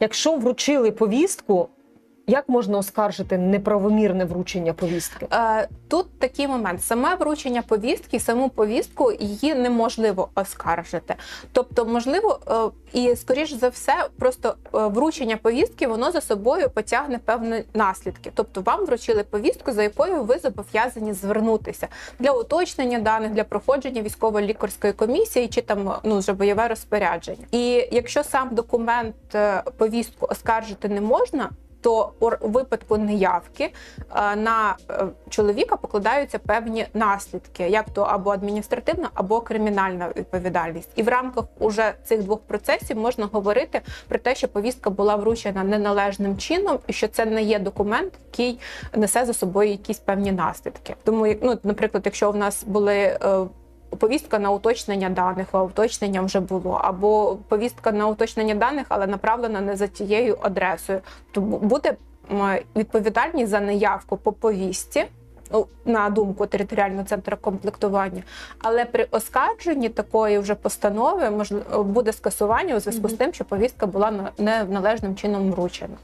Якщо вручили повістку, як можна оскаржити неправомірне вручення повістки? Е, Тут такий момент: саме вручення повістки, саму повістку її неможливо оскаржити. Тобто, можливо, е, і скоріш за все, просто е, вручення повістки воно за собою потягне певні наслідки. Тобто, вам вручили повістку, за якою ви зобов'язані звернутися для уточнення даних, для проходження військово-лікарської комісії чи там ну вже бойове розпорядження. І якщо сам документ повістку оскаржити не можна. То у випадку неявки е, на е, чоловіка покладаються певні наслідки, як то або адміністративна, або кримінальна відповідальність. І в рамках уже цих двох процесів можна говорити про те, що повістка була вручена неналежним чином, і що це не є документ, який несе за собою якісь певні наслідки. Тому, ну, наприклад, якщо в нас були е, Повістка на уточнення даних, а уточнення вже було, або повістка на уточнення даних, але направлена не за тією адресою. То буде відповідальність за неявку по повістці. ну, На думку територіального центру комплектування, але при оскарженні такої вже постанови можливо буде скасування у зв'язку з тим, що повістка була на- неналежним чином вручена.